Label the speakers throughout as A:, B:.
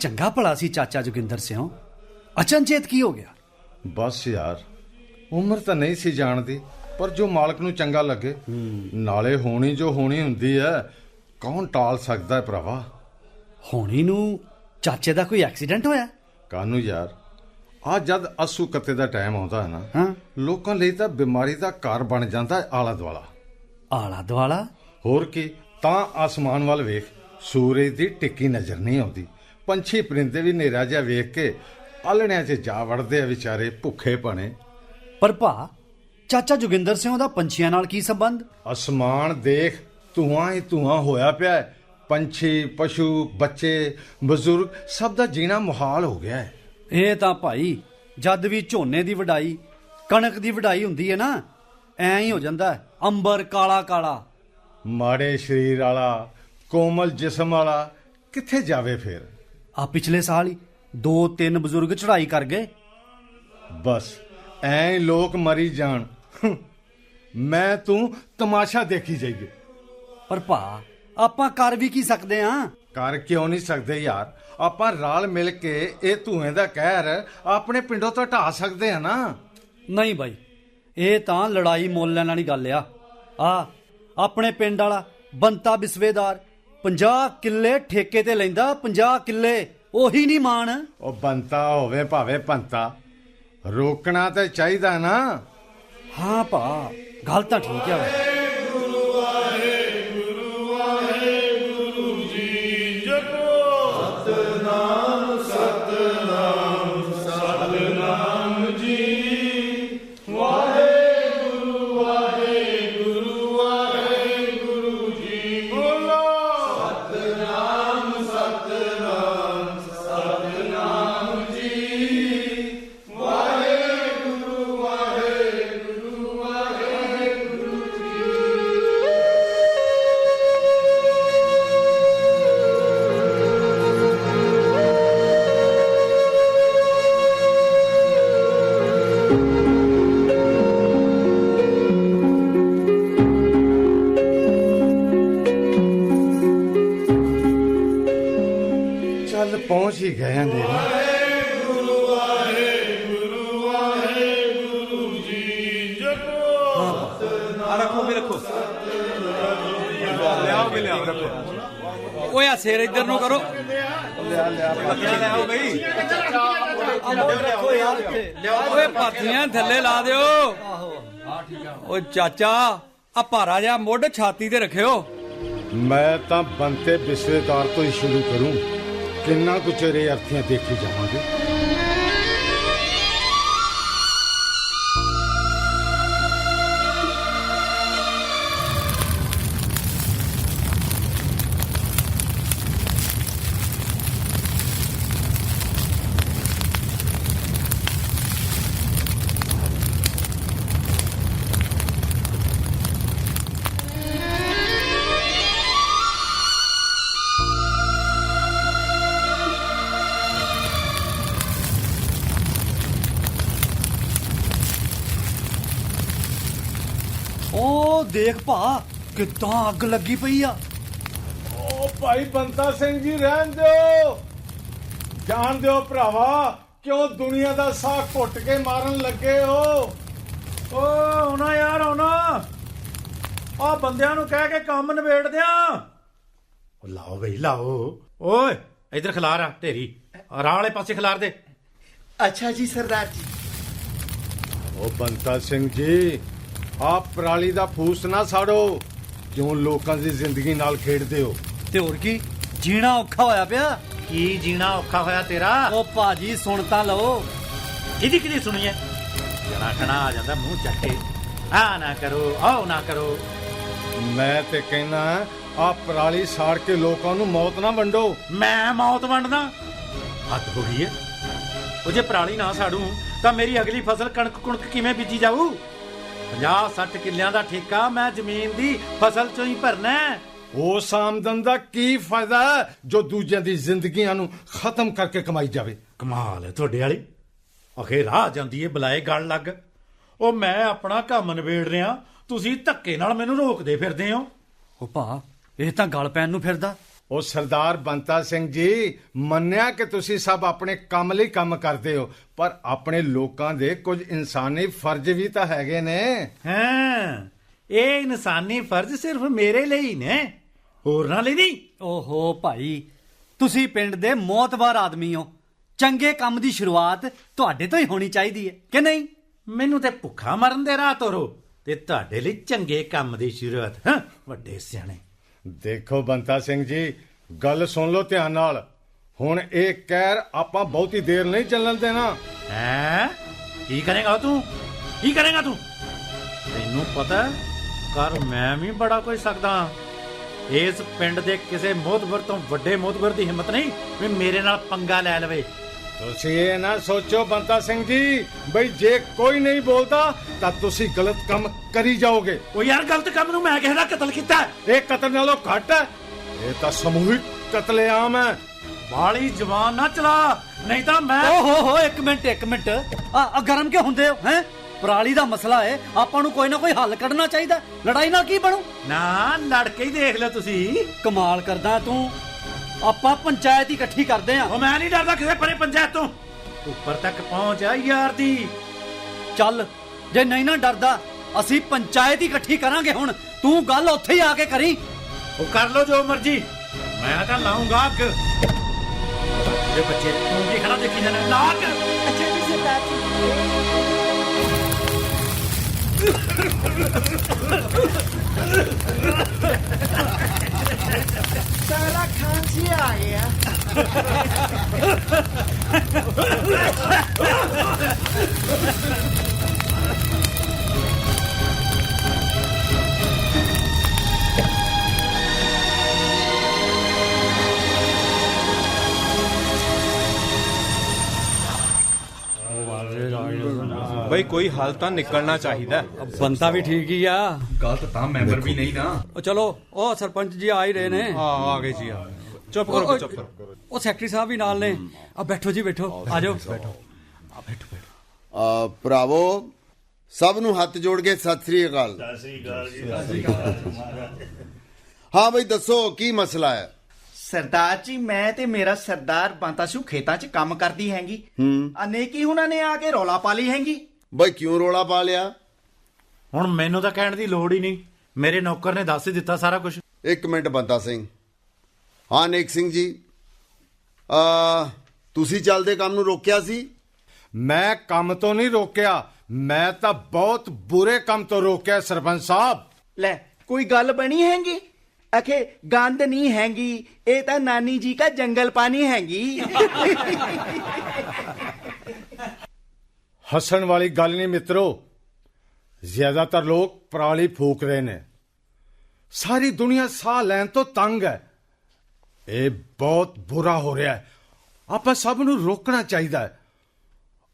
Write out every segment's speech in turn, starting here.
A: ਚੰਗਾ ਭਲਾ ਸੀ ਚਾਚਾ ਜੋਗਿੰਦਰ ਸਿੰਘ ਅਚਨਚੇਤ ਕੀ ਹੋ ਗਿਆ?
B: ਬਸ ਯਾਰ ਉਮਰ ਤਾਂ ਨਹੀਂ ਸੀ ਜਾਣਦੀ ਪਰ ਜੋ ਮਾਲਕ ਨੂੰ ਚੰਗਾ ਲੱਗੇ ਨਾਲੇ ਹੋਣੀ ਜੋ ਹੋਣੀ ਹੁੰਦੀ ਹੈ ਕੌਣ ਟਾਲ ਸਕਦਾ ਹੈ ਭਰਾਵਾ?
A: ਹੋਣੀ ਨੂੰ ਚਾਚੇ ਦਾ ਕੋਈ ਐਕਸੀਡੈਂਟ ਹੋਇਆ?
B: ਕਾਨੂੰ ਯਾਰ ਆ ਜਦ ਅਸੂ ਕੱਤੇ ਦਾ ਟਾਈਮ ਆਉਂਦਾ ਹੈ ਨਾ ਲੋਕਾਂ ਲਈ ਤਾਂ ਬਿਮਾਰੀ ਦਾ ਘਰ ਬਣ ਜਾਂਦਾ ਹੈ ਆਲਾ ਦੁਆਲਾ
A: ਆਲਾ ਦੁਆਲਾ
B: ਹੋਰ ਕੀ ਤਾਂ ਆਸਮਾਨ ਵੱਲ ਵੇਖ ਸੂਰਜ ਦੀ ਟਿੱਕੀ ਨਜ਼ਰ ਨਹੀਂ ਆਉਂਦੀ ਪੰਛੀ ਪਰਿੰਦੇ ਵੀ ਨੇਰਾ ਜਿਹਾ ਵੇਖ ਕੇ ਆਲਣਿਆਂ 'ਚ ਜਾ ਵੜਦੇ ਆ ਵਿਚਾਰੇ ਭੁੱਖੇ ਪਣੇ
A: ਪਰ ਭਾ ਚਾਚਾ ਜੋਗਿੰਦਰ ਸਿੰਘ ਦਾ ਪੰਛੀਆਂ ਨਾਲ ਕੀ ਸੰਬੰਧ?
B: ਅਸਮਾਨ ਦੇਖ ਧੂਆਂ ਹੀ ਧੂਆਂ ਹੋਇਆ ਪਿਆ ਹੈ। ਪੰਛੀ ਪਸ਼ੂ ਬੱਚੇ ਬਜ਼ੁਰਗ ਸਭ ਦਾ ਜੀਣਾ ਮੁਹਾਲ ਹੋ ਗਿਆ ਹੈ।
A: ਇਹ ਤਾਂ ਭਾਈ ਜਦ ਵੀ ਝੋਨੇ ਦੀ ਵਢਾਈ ਕਣਕ ਦੀ ਵਢਾਈ ਹੁੰਦੀ ਹੈ ਨਾ ਐਂ ਹੀ ਹੋ ਜਾਂਦਾ ਹੈ, ਅੰਬਰ ਕਾਲਾ ਕਾਲਾ।
B: ਮਾੜੇ ਸਰੀਰ ਵਾਲਾ ਕੋਮਲ ਜਿਸਮ ਵਾਲਾ ਕਿੱਥੇ ਜਾਵੇ ਫਿਰ?
A: ਆ ਪਿਛਲੇ ਸਾਲ ਹੀ ਦੋ ਤਿੰਨ ਬਜ਼ੁਰਗ ਚੜ੍ਹਾਈ ਕਰ ਗਏ।
B: ਬਸ ਐਂ ਲੋਕ ਮਰੀ ਜਾਣ। ਮੈਂ ਤੂੰ ਤਮਾਸ਼ਾ ਦੇਖੀ ਜਾਈਏ।
A: ਪਰ ਭਾ ਆਪਾਂ ਕਰ ਵੀ ਕੀ ਸਕਦੇ ਆਂ?
B: ਕਰ ਕਿਉਂ ਨਹੀਂ ਸਕਦੇ ਯਾਰ? ਆਪਾਂ ਰਲ ਮਿਲ ਕੇ ਇਹ ਧੂਏ ਦਾ ਕਹਿਰ ਆਪਣੇ ਪਿੰਡੋਂ ਤੋਂ ਢਾ ਸਕਦੇ ਆ ਨਾ।
A: ਨਹੀਂ ਬਾਈ ਇਹ ਤਾਂ ਲੜਾਈ ਮੁੱਲ ਲੈਣ ਵਾਲੀ ਗੱਲ ਆ। ਆ ਆਪਣੇ ਪਿੰਡ ਵਾਲਾ ਬੰਤਾ ਬਿਸਵੇਦਾਰ 50 ਕਿੱਲੇ ਠੇਕੇ ਤੇ ਲੈਂਦਾ 50 ਕਿੱਲੇ ਉਹੀ ਨਹੀਂ ਮਾਣ।
B: ਉਹ ਬੰਤਾ ਹੋਵੇ ਭਾਵੇਂ ਪੰਤਾ ਰੋਕਣਾ ਤਾਂ ਚਾਹੀਦਾ ਨਾ।
A: ਹਾਂ ਭਾ ਗੱਲ ਤਾਂ ਠੀਕ ਆ।
C: ਲਿਆਓ ਬਈ
A: ਰੱਖੋ
D: ਓਏ ਪਾਥੀਆਂ ਥੱਲੇ ਲਾ ਦਿਓ। ਓਏ ਚਾਚਾ ਆ ਭਾਰਾ ਜਿਹਾ ਮੁੱਢ ਛਾਤੀ ਤੇ ਰੱਖਿਓ।
B: ਮੈਂ ਤਾਂ ਬੰਤੇ ਬਿਸਵੇਦਾਰ ਤੋਂ ਹੀ ਸ਼ੁਰੂ ਕਰੂੰ। ਕਿੰਨਾ ਕੁ ਚਿਰ ਅਰਥੀਆਂ ਦੇਖੀ ਜਾਵਾਂਗੇ?
A: ਦੇਖ ਭਾ ਕਿੱਦਾਂ ਅੱਗ ਲੱਗੀ ਪਈ ਆ।
B: ਓ ਭਾਈ ਬੰਤਾ ਸਿੰਘ ਜੀ ਰਹਿਣ ਦਿਓ। ਜਾਣ ਦਿਓ ਭਰਾਵਾ ਕਿਉਂ ਦੁਨੀਆ ਦਾ ਸਾਹ ਘੁੱਟ ਕੇ ਮਾਰਨ ਲੱਗੇ ਹੋ?
C: ਓ ਆਉਣਾ ਯਾਰ ਆਉਣਾ। ਆ ਬੰਦਿਆਂ ਨੂੰ ਕਹਿ ਕੇ ਕੰਮ ਨਿਬੇੜ ਦਿਆਂ। ਓ ਲਾਓ ਬਈ ਲਾਓ। ਓਏ ਇਧਰ ਖਿਲਾਰ ਆ ਢੇਰੀ। ਰਾਹ ਵਾਲੇ ਪਾਸੇ ਖਿਲਾਰ ਦੇ।
E: ਅੱਛਾ ਜੀ ਸਰਦਾਰ ਜੀ।
B: ਓ ਬੰਤਾ ਸਿੰਘ ਜੀ ਆਪ ਪਰਾਲੀ ਦਾ ਫੂਸ ਨਾ ਸਾੜੋ ਕਿਉਂ ਲੋਕਾਂ ਦੀ ਜ਼ਿੰਦਗੀ ਨਾਲ ਖੇਡਦੇ ਹੋ।
A: ਤੇ ਹੋਰ ਕੀ? ਜੀਣਾ ਔਖਾ ਹੋਇਆ ਪਿਆ?
C: ਕੀ ਜੀਣਾ ਔਖਾ ਹੋਇਆ ਤੇਰਾ?
A: ਓ ਭਾਜੀ ਸੁਣ ਤਾਂ ਲਓ।
C: ਇਹਦੀ ਕਿਹਦੀ ਸੁਣੀਏ ਜਣਾ ਖਣਾ ਆ ਜਾਂਦਾ ਮੂੰਹ ਚੱਕ ਕੇ। ਆ ਨਾ ਕਰੋ ਆਓ ਨਾ ਕਰੋ।
B: ਮੈਂ ਤੇ ਕਹਿਣਾ ਆ ਪਰਾਲੀ ਸਾੜ ਕੇ ਲੋਕਾਂ ਨੂੰ ਮੌਤ ਨਾ ਵੰਡੋ।
C: ਮੈਂ ਮੌਤ ਵੰਡਦਾ? ਹੱਦ ਹੋ ਗਈ ਹੈ ਉਹ ਜੇ ਪਰਾਲੀ ਨਾ ਸਾੜੂ ਤਾਂ ਮੇਰੀ ਅਗਲੀ ਫਸਲ ਕਣਕ ਕੁਣਕ ਕਿਵੇਂ ਬੀਜੀ ਜਾਊ? 50 60 ਕਿੱਲਿਆਂ ਦਾ ਠੇਕਾ ਮੈਂ ਜ਼ਮੀਨ ਦੀ ਫਸਲ ਚੋਂ ਹੀ ਭਰਨਾ ਹੈ।
B: ਉਸ ਆਮਦਨ ਦਾ ਕੀ ਫਾਇਦਾ ਜੋ ਦੂਜਿਆਂ ਦੀ ਜ਼ਿੰਦਗੀਆਂ ਨੂੰ ਖਤਮ ਕਰਕੇ ਕਮਾਈ ਜਾਵੇ?
C: ਕਮਾਲ ਹੈ ਤੁਹਾਡੇ ਵਾਲੀ। ਅਖੇ ਰਾਹ ਜਾਂਦੀ ਏ ਬੁਲਾਏ ਗਲ ਲੱਗ। ਉਹ ਮੈਂ ਆਪਣਾ ਕੰਮ ਨਿਬੇੜ ਰਿਹਾ। ਤੁਸੀਂ ਧੱਕੇ ਨਾਲ ਮੈਨੂੰ ਰੋਕਦੇ ਫਿਰਦੇ ਹੋ।
A: ਓ ਭਾ ਇਹ ਤਾਂ ਗਲ ਪੈਣ ਨੂੰ ਫਿਰਦਾ।
B: ਉਹ ਸਰਦਾਰ ਬੰਤਾ ਸਿੰਘ ਜੀ ਮੰਨਿਆ ਕਿ ਤੁਸੀਂ ਸਭ ਆਪਣੇ ਕੰਮ ਲਈ ਕੰਮ ਕਰਦੇ ਹੋ ਪਰ ਆਪਣੇ ਲੋਕਾਂ ਦੇ ਕੁਝ ਇਨਸਾਨੀ ਫਰਜ਼ ਵੀ ਤਾਂ ਹੈਗੇ ਨੇ।
C: ਹਾਂ ਇਹ ਇਨਸਾਨੀ ਫਰਜ਼ ਸਿਰਫ ਮੇਰੇ ਲਈ ਨੇ ਹੋਰਨਾਂ ਲਈ ਨਹੀਂ।
A: ਓਹੋ ਭਾਈ ਤੁਸੀਂ ਪਿੰਡ ਦੇ ਮੌਤਬਾਰ ਆਦਮੀ ਹੋ। ਚੰਗੇ ਕੰਮ ਦੀ ਸ਼ੁਰੂਆਤ ਤੁਹਾਡੇ ਤੋਂ ਹੀ ਹੋਣੀ ਚਾਹੀਦੀ ਹੈ ਕਿ ਨਹੀਂ?
C: ਮੈਨੂੰ ਤੇ ਭੁੱਖਾ ਮਰਨ ਦੇ ਰਾਹ ਤੋਰੋ ਤੇ ਤੁਹਾਡੇ ਲਈ ਚੰਗੇ ਕੰਮ ਦੀ ਸ਼ੁਰੂਆਤ ਹਾਂ ਵੱਡੇ ਸਿਆਣੇ।
B: ਦੇਖੋ ਬੰਤਾ ਸਿੰਘ ਜੀ, ਗੱਲ ਸੁਣ ਲਓ ਧਿਆਨ ਨਾਲ। ਹੁਣ ਇਹ ਕਹਿਰ ਆਪਾਂ ਬਹੁਤੀ ਦੇਰ ਨਹੀਂ ਚੱਲਣ ਦੇਣਾ।
C: ਹੈ? ਕੀ ਕਰੇਗਾ ਤੂੰ? ਕੀ ਕਰੇਗਾ ਤੂੰ? ਤੈਨੂੰ ਪਤਾ ਕਰ ਮੈਂ ਵੀ ਬੜਾ ਕੋਈ ਸਕਦਾ ਇਸ ਪਿੰਡ ਦੇ ਕਿਸੇ ਮੋਤਬਰ ਤੋਂ ਵੱਡੇ ਮੋਤਬਰ ਦੀ ਹਿੰਮਤ ਨਹੀਂ ਵੀ ਮੇਰੇ ਨਾਲ ਪੰਗਾ ਲੈ ਲਵੇ।
B: ਤੁਸੀਂ ਇਹ ਨਾ ਸੋਚੋ ਬੰਤਾ ਸਿੰਘ ਜੀ ਬਈ ਜੇ ਕੋਈ ਨਹੀਂ ਬੋਲਦਾ ਤਾਂ ਤੁਸੀਂ ਗਲਤ ਕੰਮ ਕਰੀ ਜਾਓਗੇ।
C: ਉਹ ਯਾਰ ਗਲਤ ਕੰਮ ਨੂੰ ਮੈਂ ਕਿਸੇ ਦਾ ਕਤਲ ਕੀਤਾ ਹੈ।
B: ਇਹ ਕਤਲ ਨਾਲੋਂ ਘੱਟ ਹੈ। ਇਹ ਤਾਂ ਸਮੂਹਿਕ ਕਤਲੇਆਮ ਹੈ।
C: ਬਾਲੀ ਜਵਾਨ ਨਾ ਚਲਾ ਨਹੀਂ ਤਾਂ ਮੈਂ
A: ਓਹੋ ਹੋ ਇੱਕ ਮਿੰਟ ਇੱਕ ਮਿੰਟ। ਆ ਆ ਗਰਮ ਕਿਉਂ ਹੁੰਦੇ ਹੋ ਹੈ? ਪਰਾਲੀ ਦਾ ਮਸਲਾ ਹੈ ਆਪਾਂ ਨੂੰ ਕੋਈ ਨਾ ਕੋਈ ਹੱਲ ਕੱਢਣਾ ਚਾਹੀਦਾ। ਲੜਾਈ ਨਾਲ ਕੀ ਬਣੂ?
C: ਨਾ ਲੜ ਕੇ ਹੀ ਦੇਖ ਲਿਓ ਤੁਸੀਂ।
A: ਕਮਾਲ ਕਰਦਾ ਤੂੰ। ਆਪਾਂ ਪੰਚਾਇਤ ਹੀ ਇਕੱਠੀ ਕਰਦੇ ਆ।
C: ਉਹ ਮੈਂ ਨਹੀਂ ਡਰਦਾ ਕਿਸੇ ਪਰੇ ਪੰਚਾਇਤ ਤੋਂ। ਉੱਪਰ ਤੱਕ ਪਹੁੰਚ ਆ ਯਾਰ ਦੀ।
A: ਚੱਲ ਜੇ ਨਹੀਂ ਨਾ ਡਰਦਾ ਅਸੀਂ ਪੰਚਾਇਤ ਹੀ ਇਕੱਠੀ ਕਰਾਂਗੇ ਹੁਣ। ਤੂੰ ਗੱਲ ਉੱਥੇ ਹੀ ਆ ਕੇ ਕਰੀ।
C: ਉਹ ਕਰ ਲੋ ਜੋ ਮਰਜ਼ੀ। ਮੈਂ ਤਾਂ ਲਾਉਂਗਾ ਅੱਗ। ਇਹ ਬੱਚੇ ਤੂੰ ਕੀ ਖੜਾ ਦੇਖੀ ਜਾਣਾ? ਲਾ
E: ਸਾਲਾ ਖਾਂਸੀ ਆ
F: ਬਈ ਕੋਈ ਹੱਲ ਤਾਂ ਨਿਕਲਣਾ ਚਾਹੀਦਾ।
D: ਬੰਤਾ ਵੀ ਠੀਕ ਹੀ ਆ।
F: ਗਲਤ ਤਾਂ ਮੈਂਬਰ ਵੀ ਨਹੀਂ ਨਾ।
D: ਉਹ ਚਲੋ ਉਹ ਸਰਪੰਚ ਜੀ ਆ ਹੀ ਰਹੇ ਨੇ।
F: ਆ ਆ ਗਏ ਜੀ ਆ। ਚੁੱਪ ਕਰੋ ਚੁੱਪ ਕਰੋ।
D: ਉਹ ਸੈਕਟਰੀ ਸਾਹਿਬ ਵੀ ਨਾਲ ਨੇ। ਆ ਬੈਠੋ ਜੀ ਬੈਠੋ। ਆ ਜਾਓ। ਬੈਠੋ।
G: ਆ ਭਰਾਵੋ ਸਭ ਨੂੰ ਹੱਥ ਜੋੜ ਕੇ ਸਤਿ ਸ੍ਰੀ ਅਕਾਲ। ਹਾਂ ਬਈ ਦੱਸੋ ਕੀ ਮਸਲਾ ਹੈ?
E: ਸਰਦਾਰ ਜੀ ਮੈਂ ਤੇ ਮੇਰਾ ਸਰਦਾਰ ਬੰਤਾਸੂ ਖੇਤਾਂ 'ਚ ਕੰਮ ਕਰਦੀ ਹੈਂਗੀ। ਅਨੇਕੀ ਉਹਨਾਂ ਨੇ ਆ ਕੇ ਰੌਲਾ ਪਾ ਲਈ ਹੈਂਗੀ।
G: ਬਈ ਕਿਉਂ ਰੋਲਾ ਪਾ ਲਿਆ?
C: ਹੁਣ ਮੈਨੂੰ ਤਾਂ ਕਹਿਣ ਦੀ ਲੋੜ ਹੀ ਨਹੀਂ। ਮੇਰੇ ਨੌਕਰ ਨੇ ਦੱਸ ਹੀ ਦਿੱਤਾ ਸਾਰਾ ਕੁਝ
G: ਇੱਕ ਮਿੰਟ ਬੰਤਾ ਸਿੰਘ। ਹਾਂ ਨੇਕ ਸਿੰਘ ਜੀ। ਆ ਤੁਸੀਂ ਚੱਲਦੇ ਕੰਮ ਨੂੰ ਰੋਕਿਆ ਸੀ?
B: ਮੈਂ ਕੰਮ ਤੋਂ ਨਹੀਂ ਰੋਕਿਆ। ਮੈਂ ਤਾਂ ਬਹੁਤ ਬੁਰੇ ਕੰਮ ਤੋਂ ਰੋਕਿਆ ਸਰਪੰਚ ਸਾਹਿਬ।
E: ਲੈ ਕੋਈ ਗੱਲ ਬਣੀ ਹੈਂਗੀ? ਅਖੇ ਗੰਦ ਨਹੀਂ ਹੈਗੀ, ਇਹ ਤਾਂ ਨਾਨੀ ਜੀ ਦਾ ਜੰਗਲ ਪਾਣੀ ਹੈਗੀ।
B: ਹੱਸਣ ਵਾਲੀ ਗੱਲ ਨਹੀਂ ਮਿੱਤਰੋ, ਜ਼ਿਆਦਾਤਰ ਲੋਕ ਪਰਾਲੀ ਫੂਕ ਰਹੇ ਨੇ। ਸਾਰੀ ਦੁਨੀਆ ਸਾਹ ਲੈਣ ਤੋਂ ਤੰਗ ਹੈ। ਇਹ ਬਹੁਤ ਬੁਰਾ ਹੋ ਰਿਹਾ ਹੈ। ਆਪਾਂ ਸਭ ਨੂੰ ਰੋਕਣਾ ਚਾਹੀਦਾ ਹੈ।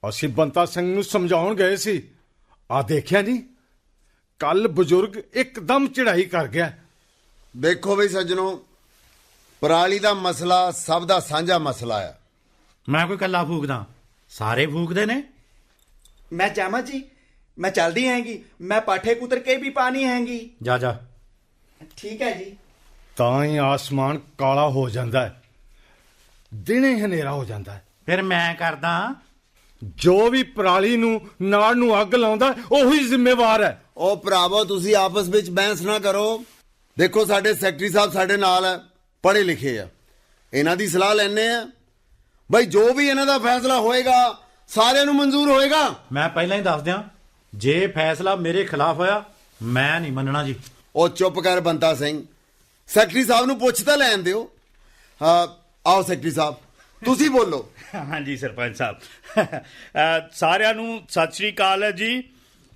B: ਅਸੀਂ ਬੰਤਾ ਸਿੰਘ ਨੂੰ ਸਮਝਾਉਣ ਗਏ ਸੀ। ਆ ਦੇਖਿਆ ਨਹੀਂ ਕੱਲ ਬਜ਼ੁਰਗ ਇੱਕਦਮ ਚੜਾਈ ਕਰ ਗਿਆ।
G: ਦੇਖੋ ਬਈ ਸੱਜਣੋ ਪਰਾਲੀ ਦਾ ਮਸਲਾ ਸਭ ਦਾ ਸਾਂਝਾ ਮਸਲਾ ਹੈ
C: ਮੈਂ ਕੋਈ ਕੱਲਾ ਫੂਕਦਾ। ਸਾਰੇ ਫੂਕਦੇ ਨੇ।
E: ਮੈਂ ਜਾਵਾਂ ਜੀ ਮੈਂ ਚੱਲਦੀ ਹੈਂਗੀ ਮੈਂ ਪਾਠੇ ਕੁਤਰ ਕੇ ਵੀ ਪਾਣੀ ਹੈਂਗੀ।
C: ਜਾ ਜਾ।
E: ਠੀਕ ਹੈ ਜੀ।
B: ਤਾਂ ਹੀ ਆਸਮਾਨ ਕਾਲਾ ਹੋ ਜਾਂਦਾ ਹੈ। ਦਿਨੇ ਹਨੇਰਾ ਹੋ ਜਾਂਦਾ ਹੈ।
C: ਫਿਰ ਮੈਂ ਕਰਦਾ।
B: ਜੋ ਵੀ ਪਰਾਲੀ ਨੂੰ ਨਾੜ ਨੂੰ ਅੱਗ ਲਾਉਂਦਾ ਉਹੀ ਜ਼ਿੰਮੇਵਾਰ ਹੈ।
G: ਉਹ ਭਰਾਵੋ ਤੁਸੀਂ ਆਪਸ ਵਿੱਚ ਬਹਿਸ ਨਾ ਕਰੋ। ਦੇਖੋ ਸਾਡੇ ਸੈਕਟਰੀ ਸਾਹਿਬ ਸਾਡੇ ਨਾਲ ਹੈ ਪੜ੍ਹੇ ਲਿਖੇ ਆ। ਇਹਨਾਂ ਦੀ ਸਲਾਹ ਲੈਣੇ ਆ। ਬਈ ਜੋ ਵੀ ਇਹਨਾਂ ਦਾ ਫੈਸਲਾ ਹੋਏਗਾ ਸਾਰਿਆਂ ਨੂੰ ਮਨਜ਼ੂਰ ਹੋਏਗਾ।
C: ਮੈਂ ਪਹਿਲਾਂ ਹੀ ਦੱਸ ਦਿਆਂ ਜੇ ਫੈਸਲਾ ਮੇਰੇ ਖਿਲਾਫ ਹੋਇਆ ਮੈਂ ਨਹੀਂ ਮੰਨਣਾ ਜੀ।
G: ਉਹ ਚੁੱਪ ਕਰ ਬੰਤਾ ਸਿੰਘ। ਸੈਕਟਰੀ ਸਾਹਿਬ ਨੂੰ ਪੁੱਛ ਤਾਂ ਲੈਣ ਦਿਓ। ਹਾਂ ਆਓ ਸੈਕਟਰੀ ਸਾਹਿਬ ਤੁਸੀਂ ਬੋਲੋ।
H: ਹਾਂਜੀ ਸਰਪੰਚ ਸਾਹਿਬ। ਸਾਰਿਆਂ ਨੂੰ ਸਤਿ ਸ੍ਰੀ ਅਕਾਲ ਹੈ ਜੀ।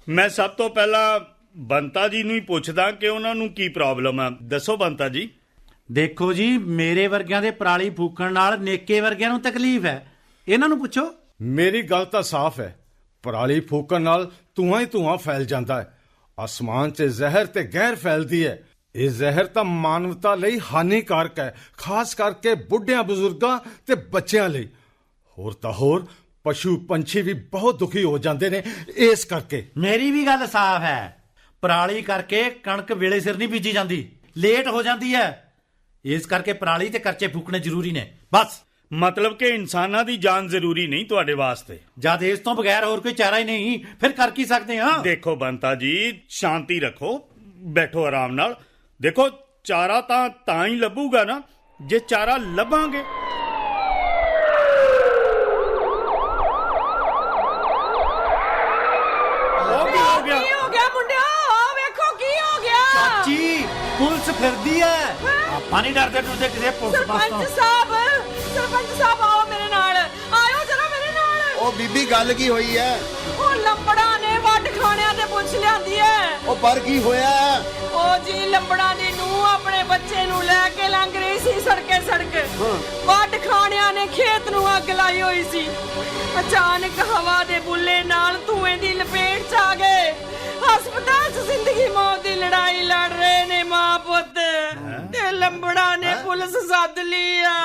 H: ਮੈਂ ਸਭ ਤੋਂ ਪਹਿਲਾਂ ਬੰਤਾ ਜੀ ਨੂੰ ਹੀ ਪੁੱਛਦਾ ਕਿ ਉਹਨਾਂ ਨੂੰ ਕੀ ਪ੍ਰੋਬਲਮ ਹੈ ਦੱਸੋ ਬੰਤਾ ਜੀ।
C: ਦੇਖੋ ਜੀ ਮੇਰੇ ਵਰਗਿਆਂ ਦੇ ਪਰਾਲੀ ਫੂਕਣ ਨਾਲ ਨੇਕੇ ਵਰਗਿਆਂ ਨੂੰ ਤਕਲੀਫ ਹੈ। ਇਹਨਾਂ ਨੂੰ ਪੁੱਛੋ।
B: ਮੇਰੀ ਗੱਲ ਤਾਂ ਸਾਫ਼ ਹੈ। ਪਰਾਲੀ ਫੂਕਣ ਨਾਲ ਧੂਆਂ ਹੀ ਧੂਆਂ ਫੈਲ ਜਾਂਦਾ ਹੈ। ਅਸਮਾਨ 'ਚ ਜ਼ਹਿਰ ਤੇ ਗਹਿਰ ਫੈਲਦੀ ਹੈ। ਇਹ ਜ਼ਹਿਰ ਤਾਂ ਮਾਨਵਤਾ ਲਈ ਹਾਨੀਕਾਰਕ ਹੈ ਖਾਸ ਕਰਕੇ ਬੁੱਢਿਆਂ ਬਜ਼ੁਰਗਾਂ ਤੇ ਬੱਚਿਆਂ ਲਈ। ਹੋਰ ਤਾਂ ਹੋਰ ਪਸ਼ੂ ਪੰਛੀ ਵੀ ਬਹੁਤ ਦੁਖੀ ਹੋ ਜਾਂਦੇ ਨੇ। ਇਸ ਕਰਕੇ
C: ਮੇਰੀ ਵੀ ਗੱਲ ਸਾਫ਼ ਹੈ। ਪਰਾਲੀ ਕਰਕੇ ਕਣਕ ਵੇਲੇ ਸਿਰ ਨਹੀਂ ਬੀਜੀ ਜਾਂਦੀ। ਲੇਟ ਹੋ ਜਾਂਦੀ ਹੈ। ਇਸ ਕਰਕੇ ਪਰਾਲੀ ਤੇ ਕਰਚੇ ਫੂਕਣੇ ਜ਼ਰੂਰੀ ਨੇ। ਬਸ।
H: ਮਤਲਬ ਕਿ ਇਨਸਾਨਾਂ ਦੀ ਜਾਨ ਜ਼ਰੂਰੀ ਨਹੀਂ ਤੁਹਾਡੇ ਵਾਸਤੇ।
C: ਜਦ ਇਸ ਤੋਂ ਬਗੈਰ ਹੋਰ ਕੋਈ ਚਾਰਾ ਹੀ ਨਹੀਂ ਫਿਰ ਕਰ ਕੀ ਸਕਦੇ ਹਾਂ?
H: ਦੇਖੋ ਬੰਤਾ ਜੀ ਸ਼ਾਂਤੀ ਰੱਖੋ ਬੈਠੋ ਆਰਾਮ ਨਾਲ। ਦੇਖੋ ਚਾਰਾ ਤਾਂ ਤਾਂ ਹੀ ਲੱਭੂਗਾ ਨਾ। ਜੇ ਚਾਰਾ ਲੱਭਾਂਗੇ
C: ਨਹੀਂ ਡਰਦੇ ਡਰਦੇ ਕਿਸੇ ਪੁਲਿਸ ਪਾਸ ਤੋਂ।
I: ਸਰਪੰਚ ਸਾਹਿਬ ਸਰਪੰਚ ਸਾਹਿਬ ਆਓ ਮੇਰੇ ਨਾਲ। ਆਇਓ ਜਰਾ ਮੇਰੇ ਨਾਲ।
G: ਉਹ ਬੀਬੀ ਗੱਲ ਕੀ ਹੋਈ ਹੈ
I: ਉਹ ਲੰਬੜਾ ਨੇ ਵੱਡ ਖਾਣਿਆਂ ਤੇ ਪੁੱਛ ਲਿਆਂਦੀ ਐ।
G: ਉਹ ਪਰ ਕੀ ਹੋਇਆ?
I: ਉਹ ਜੀ ਲੰਬੜਾ ਦੀ ਨੂੰ ਆਪਣੇ ਬੱਚੇ ਨੂੰ ਲੈ ਕੇ ਲੰਘ ਰਹੀ ਸੀ ਸੜਕੇ ਸੜਕ। ਵੱਡ ਖਾਣਿਆਂ ਨੇ ਖੇਤ ਨੂੰ ਅੱਗ ਲਾਈ ਹੋਈ ਸੀ। ਅਚਾਨਕ ਹਵਾ ਦੇ ਬੁੱਲੇ ਨਾਲ ਧੂਏ ਦੀ ਲਪੇਟ 'ਚ ਆ ਗਏ। ਹਸਪਤਾਲ 'ਚ ਜ਼ਿੰਦਗੀ ਮੌਤ ਦੀ ਲੜਾਈ ਲੜ ਰਹੇ ਨੇ ਮਾਂ ਪੁੱਤ ਤੇ ਲੰਬੜਾ ਨੇ ਪੁਲਿਸ ਸੱਦ ਲਈ ਆ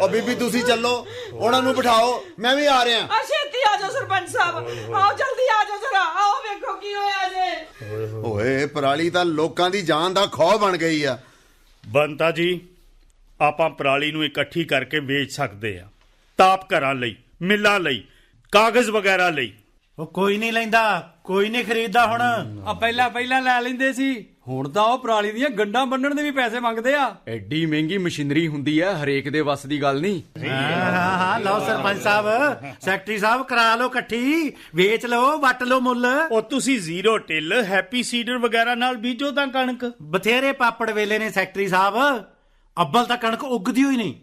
G: ਉਹ ਬੀਬੀ ਤੁਸੀਂ ਚੱਲੋ। ਉਹਨਾਂ ਨੂੰ ਬਿਠਾਓ। ਮੈਂ ਵੀ ਆ ਰਿਹਾ।
I: ਆ ਛੇਤੀ ਆ ਜਾਓ ਸਰਪੰਚ ਸਾਹਿਬ। ਆਓ ਜਲਦੀ ਆ ਜਾਓ ਜਰਾ। ਆਓ ਵੇਖੋ ਕੀ ਹੋਇਆ ਜੇ।
G: ਓਏ ਪਰਾਲੀ ਤਾਂ ਲੋਕਾਂ ਦੀ ਜਾਨ ਦਾ ਖੌਅ ਬਣ ਗਈ ਆ।
H: ਬੰਤਾ ਜੀ ਆਪਾਂ ਪਰਾਲੀ ਨੂੰ ਇਕੱਠੀ ਕਰਕੇ ਵੇਚ ਸਕਦੇ ਆ। ਤਾਪ ਘਰਾਂ ਲਈ ਮਿੱਲਾਂ ਲਈ ਕਾਗਜ਼ ਵਗੈਰਾ ਲਈ।
C: ਉਹ ਕੋਈ ਨਹੀਂ ਲੈਂਦਾ ਕੋਈ ਨਹੀਂ ਖਰੀਦਦਾ ਹੁਣ।
D: ਆ ਪਹਿਲਾਂ ਪਹਿਲਾਂ ਲੈ ਲੈਂਦੇ ਸੀ। ਹੁਣ ਤਾਂ ਉਹ ਪਰਾਲੀ ਦੀਆਂ ਗੰਡਾਂ ਬੰਨਣ ਦੇ ਵੀ ਪੈਸੇ ਮੰਗਦੇ ਆ।
F: ਐਡੀ ਮਹਿੰਗੀ ਮਸ਼ੀਨਰੀ ਹੁੰਦੀ ਆ ਹਰੇਕ ਦੇ ਵੱਸ ਦੀ ਗੱਲ ਨਹੀਂ।
C: ਹਾਂ ਹਾਂ ਹਾਂ ਲਓ ਸਰਪੰਚ ਸਾਹਿਬ ਸੈਕਟਰੀ ਸਾਹਿਬ ਕਰਾ ਲਓ ਇਕੱਠੀ ਵੇਚ ਲਓ ਵੱਟ ਲਓ ਮੁੱਲ।
H: ਉਹ ਤੁਸੀਂ ਜ਼ੀਰੋ ਟਿਲ ਹੈਪੀ ਸੀਡਰ ਵਗੈਰਾ ਨਾਲ ਬੀਜੋ ਤਾਂ ਕਣਕ।
C: ਬਥੇਰੇ ਪਾਪੜ ਵੇਲੇ ਨੇ ਸੈਕਟਰੀ ਸਾਹਿਬ। ਅੱਬਲ ਤਾਂ ਕਣਕ ਉੱਗਦੀ ਹੋਈ ਨਹੀਂ।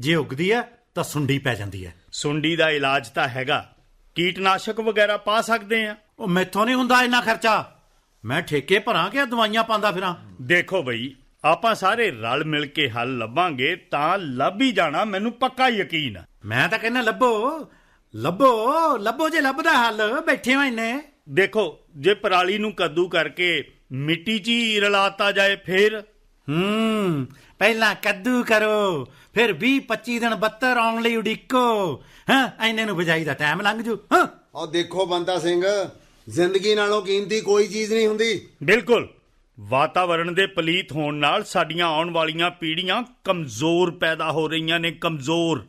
C: ਜੇ ਉੱਗਦੀ ਹੈ ਤਾਂ ਸੁੰਡੀ ਪੈ ਜਾਂਦੀ ਹੈ
H: ਸੁੰਡੀ ਦਾ ਇਲਾਜ ਤਾਂ ਹੈਗਾ। ਕੀਟਨਾਸ਼ਕ ਵਗੈਰਾ ਪਾ ਸਕਦੇ ਆ?
C: ਉਹ ਮੈਥੋਂ ਨਹੀਂ ਹੁੰਦਾ ਇੰਨਾ ਖਰਚਾ। ਮੈਂ ਠੇਕੇ ਭਰਾਂ ਕਿ ਦਵਾਈਆਂ ਪਾਉਂਦਾ ਫਿਰਾਂ?
H: ਦੇਖੋ ਬਈ ਆਪਾਂ ਸਾਰੇ ਰਲ ਮਿਲ ਕੇ ਹੱਲ ਲੱਭਾਂਗੇ ਤਾਂ ਲੱਭ ਹੀ ਜਾਣਾ ਮੈਨੂੰ ਪੱਕਾ ਯਕੀਨ ਆ।
C: ਮੈਂ ਤਾਂ ਕਹਿੰਦਾ ਲੱਭੋ ਲੱਭੋ ਲੱਭੋ ਜੇ ਲੱਭਦਾ ਹੱਲ ਬੈਠੇ ਹੋ ਇੰਨੇ।
H: ਦੇਖੋ ਜੇ ਪਰਾਲੀ ਨੂੰ ਕੱਦੂ ਕਰਕੇ ਮਿੱਟੀ 'ਚ ਹੀ ਰਲਾਤਾ ਜਾਏ ਫੇਰ?
C: ਹੂੰ ਪਹਿਲਾਂ ਕੱਦੂ ਕਰੋ ਫਿਰ 20 25 ਦਿਨ ਬੱਤਰ ਆਉਣ ਲਈ ਉਡੀਕੋ ਹਾਂ ਐਨੇ ਨੂੰ ਬਜਾਈ ਦਾ ਟਾਈਮ ਲੰਘ ਜੂ ਹਾਂ।
G: ਉਹ ਦੇਖੋ ਬੰਤਾ ਸਿੰਘ ਜ਼ਿੰਦਗੀ ਨਾਲੋਂ ਕੀਮਤੀ ਕੋਈ ਚੀਜ਼ ਨਹੀਂ ਹੁੰਦੀ।
H: ਬਿਲਕੁਲ। ਵਾਤਾਵਰਣ ਦੇ ਪਲੀਤ ਹੋਣ ਨਾਲ ਸਾਡੀਆਂ ਆਉਣ ਵਾਲੀਆਂ ਪੀੜ੍ਹੀਆਂ ਕਮਜ਼ੋਰ ਪੈਦਾ ਹੋ ਰਹੀਆਂ ਨੇ ਕਮਜ਼ੋਰ।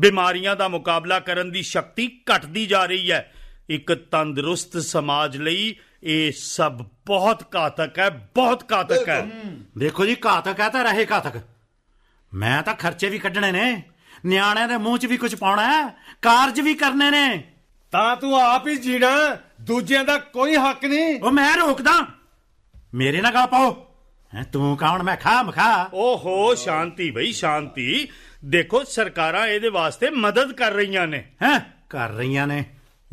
H: ਬਿਮਾਰੀਆਂ ਦਾ ਮੁਕਾਬਲਾ ਕਰਨ ਦੀ ਸ਼ਕਤੀ ਘਟਦੀ ਜਾ ਰਹੀ ਹੈ। ਇੱਕ ਤੰਦਰੁਸਤ ਸਮਾਜ ਲਈ ਇਹ ਸਭ ਬਹੁਤ ਘਾਤਕ ਹੈ ਬਹੁਤ ਘਾਤਕ ਹੈ।
C: ਦੇਖੋ ਜੀ ਘਾਤਕ ਹੈ ਤਾਂ ਰਹੇ ਘਾਤਕ। ਮੈਂ ਤਾਂ ਖਰਚੇ ਵੀ ਕੱਢਣੇ ਨੇ। ਨਿਆਣਿਆਂ ਦੇ ਮੂੰਹ 'ਚ ਵੀ ਕੁਝ ਪਾਉਣਾ ਹੈ? ਕਾਰਜ ਵੀ ਕਰਨੇ ਨੇ।
B: ਤਾਂ ਤੂੰ ਆਪ ਹੀ ਜੀਣਾ ਦੂਜਿਆਂ ਦਾ ਕੋਈ ਹੱਕ ਨਹੀਂ।
C: ਉਹ ਮੈਂ ਰੋਕਦਾ। ਮੇਰੇ ਨਾਲ ਗੱਲ ਪਾਓ। ਹੈਂ ਤੂੰ ਕੌਣ? ਮੈਂ ਖਾ ਮਖਾ
H: ਓਹੋ ਸ਼ਾਂਤੀ ਬਈ ਸ਼ਾਂਤੀ। ਦੇਖੋ ਸਰਕਾਰਾਂ ਇਹਦੇ ਵਾਸਤੇ ਮਦਦ ਕਰ ਰਹੀਆਂ ਨੇ।
C: ਹੈਂ ਕਰ ਰਹੀਆਂ ਨੇ।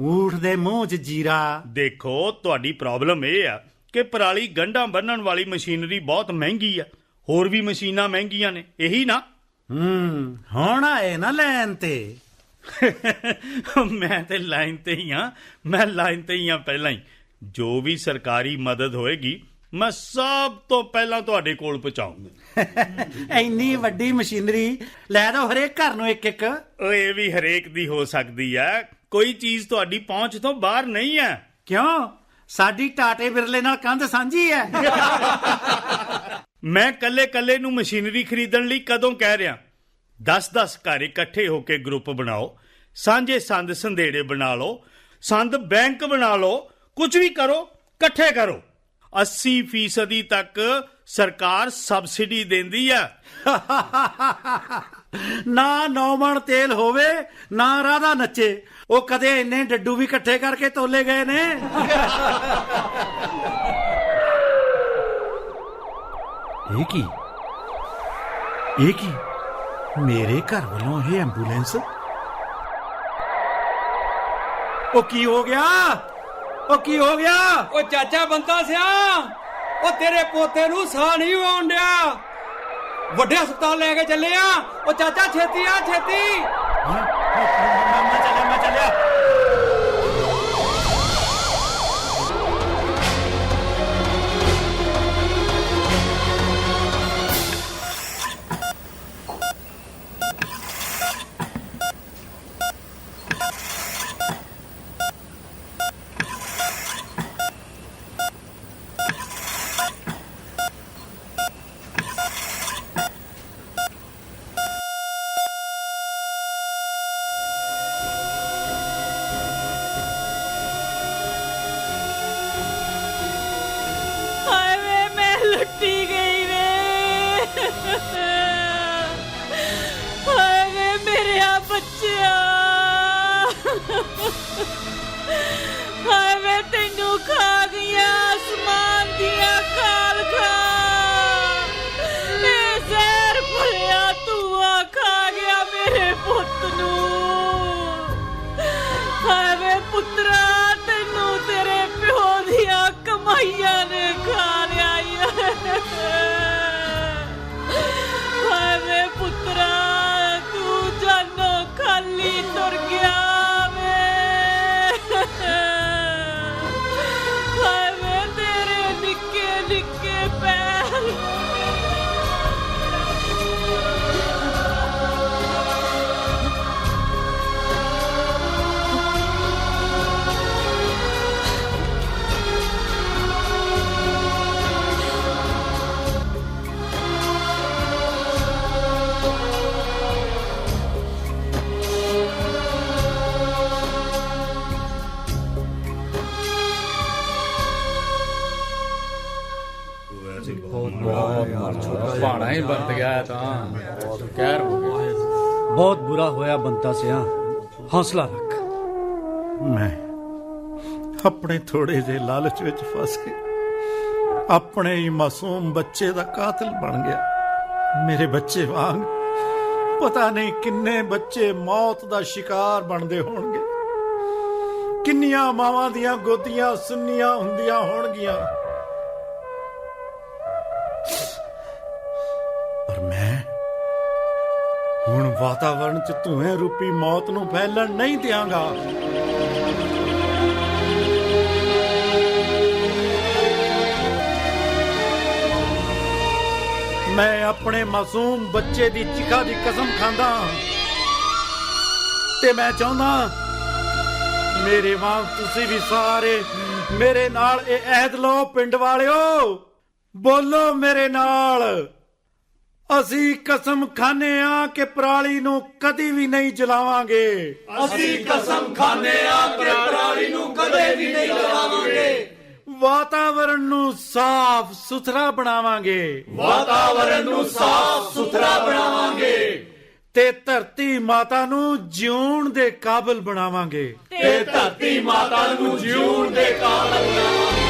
C: ਊਠ ਦੇ ਮੂੰਹ 'ਚ ਜੀਰਾ।
H: ਦੇਖੋ ਤੁਹਾਡੀ ਪ੍ਰੋਬਲਮ ਇਹ ਆ ਕਿ ਪਰਾਲੀ ਗੰਢਾਂ ਬੰਨਣ ਵਾਲੀ ਮਸ਼ੀਨਰੀ ਬਹੁਤ ਮਹਿੰਗੀ ਆ। ਹੋਰ ਵੀ ਮਸ਼ੀਨਾਂ ਮਹਿੰਗੀਆਂ ਨੇ। ਇਹੀ ਨਾ
C: ਹੂੰ ਹੁਣ ਆਏ ਨਾ ਲੈਣ ਤੇ।
H: ਮੈਂ ਤੇ ਲਾਈਨ ਤੇ ਹੀ ਆ ਮੈਂ ਲਾਈਨ ਤੇ ਹੀ ਆ ਪਹਿਲਾਂ ਹੀ। ਜੋ ਵੀ ਸਰਕਾਰੀ ਮਦਦ ਹੋਏਗੀ ਮੈਂ ਸਭ ਤੋਂ ਪਹਿਲਾਂ ਤੁਹਾਡੇ ਕੋਲ ਪਹੁੰਚਾਉਂਗਾ।
C: ਇੰਨੀ ਵੱਡੀ ਮਸ਼ੀਨਰੀ ਲੈ ਦੋ ਹਰੇਕ ਘਰ ਨੂੰ ਇੱਕ ਇੱਕ।
H: ਉਹ ਇਹ ਵੀ ਹਰੇਕ ਦੀ ਹੋ ਸਕਦੀ ਹੈ। ਕੋਈ ਚੀਜ਼ ਤੁਹਾਡੀ ਪਹੁੰਚ ਤੋਂ ਬਾਹਰ ਨਹੀਂ ਹੈ।
C: ਕਿਉਂ? ਸਾਡੀ ਟਾਟੇ ਬਿਰਲੇ ਨਾਲ ਕੰਧ ਸਾਂਝੀ ਹੈ।
H: ਮੈਂ ਕੱਲੇ ਕੱਲੇ ਨੂੰ ਮਸ਼ੀਨਰੀ ਖਰੀਦਣ ਲਈ ਕਦੋਂ ਕਹਿ ਰਿਹਾ? 10-10 ਘਰ ਇਕੱਠੇ ਹੋ ਕੇ ਗਰੁੱਪ ਬਣਾਓ ਸਾਂਝੇ ਸੰਦ ਸੰਧੇੜੇ ਬਣਾ ਲਓ ਸੰਦ ਬੈਂਕ ਬਣਾ ਲਓ ਕੁਝ ਵੀ ਕਰੋ ਇਕੱਠੇ ਕਰੋ। 80% ਫੀਸਦੀ ਤੱਕ ਸਰਕਾਰ ਸਬਸਿਡੀ ਦਿੰਦੀ ਆ।
C: ਨਾ ਨੌਮਣ ਤੇਲ ਹੋਵੇ ਨਾ ਰਾਧਾ ਨੱਚੇ ਉਹ ਕਦੇ ਇੰਨੇ ਡੱਡੂ ਵੀ ਇਕੱਠੇ ਕਰਕੇ ਤੋਲੇ ਗਏ ਨੇ। ਇਹ ਕੀ? ਇਹ ਕੀ? ਮੇਰੇ ਘਰ ਵੱਲੋਂ ਇਹ ਐਂਬੂਲੈਂਸ? ਉਹ ਕੀ ਹੋ ਗਿਆ? ਉਹ ਕੀ ਹੋ ਗਿਆ?
D: ਉਹ ਚਾਚਾ ਬੰਤਾ ਸਿਆ ਉਹ ਤੇਰੇ ਪੋਤੇ ਨੂੰ ਸਾਹ ਨਹੀਂ ਆਉਣ ਡਿਆ। ਵੱਡੇ ਹਸਪਤਾਲ ਲੈ ਕੇ ਚੱਲੇ ਆ। ਉਹ ਚਾਚਾ ਛੇਤੀ ਆ ਛੇਤੀ। ਹੀ ਵਰਤ ਗਿਆ ਤਾਂ। ਕਹਿਰ ਹੋ ਗਿਆ।
A: ਬਹੁਤ ਬੁਰਾ ਹੋਇਆ ਬੰਤਾ ਸਿਆ। ਹੌਸਲਾ ਰੱਖ।
C: ਮੈਂ ਆਪਣੇ ਥੋੜੇ ਜਿਹੇ ਲਾਲਚ ਵਿੱਚ ਫਸ ਕੇ ਆਪਣੇ ਹੀ ਮਾਸੂਮ ਬੱਚੇ ਦਾ ਕਾਤਲ ਬਣ ਗਿਆ। ਮੇਰੇ ਬੱਚੇ ਵਾਂਗ ਪਤਾ ਨਹੀਂ ਕਿੰਨੇ ਬੱਚੇ ਮੌਤ ਦਾ ਸ਼ਿਕਾਰ ਬਣਦੇ ਹੋਣਗੇ। ਕਿੰਨੀਆਂ ਮਾਵਾਂ ਦੀਆਂ ਗੋਦੀਆਂ ਸੁੰਨੀਆਂ ਹੁੰਦੀਆਂ ਹੋਣਗੀਆਂ। ਵਾਤਾਵਰਣ 'ਚ ਧੂਏ ਰੂਪੀ ਮੌਤ ਨੂੰ ਫੈਲਣ ਨਹੀਂ ਦਿਆਂਗਾ। ਮੈਂ ਆਪਣੇ ਮਾਸੂਮ ਬੱਚੇ ਦੀ ਚਿਖਾ ਦੀ ਕਸਮ ਖਾਂਦਾ ਤੇ ਮੈਂ ਚਾਹੁੰਦਾ ਮੇਰੇ ਵਾਂਗ ਤੁਸੀਂ ਵੀ ਸਾਰੇ ਮੇਰੇ ਨਾਲ ਇਹ ਅਹਿਦ ਲਓ ਪਿੰਡ ਵਾਲਿਓ, ਬੋਲੋ ਮੇਰੇ ਨਾਲ। ਅਸੀਂ ਕਸਮ ਖਾਂਦੇ ਆ ਕਿ ਪਰਾਲੀ ਨੂੰ ਕਦੀ ਵੀ ਨਹੀਂ ਜਲਾਵਾਂਗੇ। ਅਸੀਂ ਕਸਮ ਖਾਂਦੇ ਆ ਕਿ ਪਰਾਲੀ ਨੂੰ ਕਦੇ ਵੀ ਨਹੀਂ ਜਲਾਵਾਂਗੇ। ਵਾਤਾਵਰਣ ਨੂੰ ਸਾਫ਼ ਸੁਥਰਾ ਬਣਾਵਾਂਗੇ। ਵਾਤਾਵਰਣ ਨੂੰ ਸਾਫ਼ ਸੁਥਰਾ ਬਣਾਵਾਂਗੇ। ਤੇ ਧਰਤੀ ਮਾਤਾ ਨੂੰ ਜਿਉਣ ਦੇ ਕਾਬਿਲ ਬਣਾਵਾਂਗੇ।
I: ਤੇ ਧਰਤੀ ਮਾਤਾ ਨੂੰ ਜਿਉਣ ਦੇ ਕਾਬਿਲ